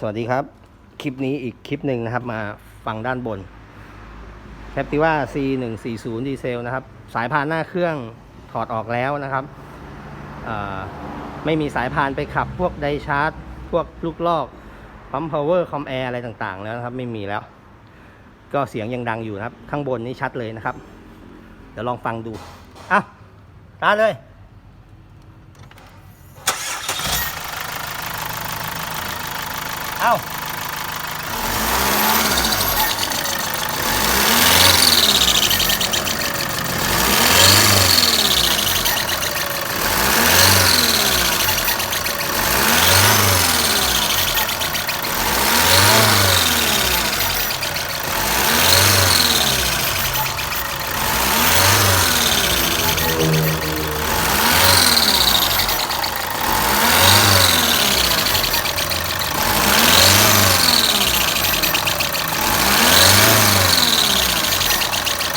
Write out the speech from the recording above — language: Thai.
สวัสดีครับ คลิปนี้อีกคลิปหนึ่งนะครับ มาฟังด้านบน Captiva C140 ดีเซลนะครับ สายพานหน้าเครื่องถอดออกแล้วนะครับ ไม่มีสายพานไปขับพวกไดชาร์จ พวกลูกลอกปั๊มพาวเวอร์คอมแอร์อะไรต่างๆ แล้วนะครับ ไม่มีแล้ว ก็เสียงยังดังอยู่นะครับ ข้างบนนี้ชัดเลยนะครับ เดี๋ยวลองฟังดูอะตาเลย เอ้า